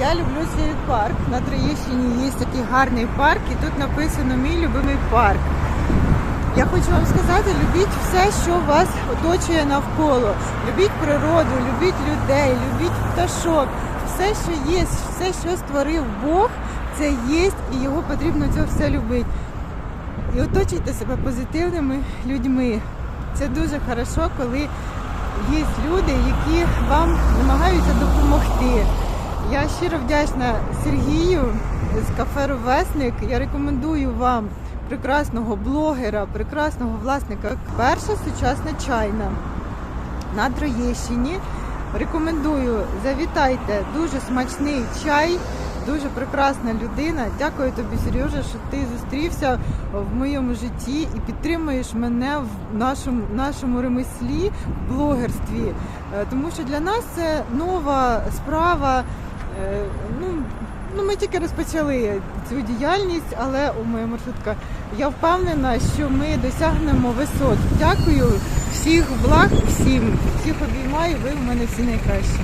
Я люблю свій парк. На Троєщині є такий гарний парк, і тут написано мій любимий парк. Я хочу вам сказати, любіть все, що вас оточує навколо. Любіть природу, любіть людей, любіть пташок. Все, що є, все, що створив Бог, це є, і його потрібно це все любити. І оточуйте себе позитивними людьми. Це дуже хорошо, коли є люди, які вам намагаються допомогти. Я щиро вдячна Сергію з кафе Ровесник. Я рекомендую вам прекрасного блогера, прекрасного власника. Перша сучасна чайна на Троєщині. Рекомендую, завітайте, дуже смачний чай, дуже прекрасна людина. Дякую тобі, Сережа, що ти зустрівся в моєму житті і підтримуєш мене в нашому, нашому ремеслі, блогерстві. Е, Тому що для нас це нова справа. Е, Ну, ну, ми тільки розпочали цю діяльність, але у моя маршрутка. Я впевнена, що ми досягнемо висот. Дякую всіх благ, всім, всіх обіймаю. Ви в мене всі найкращі.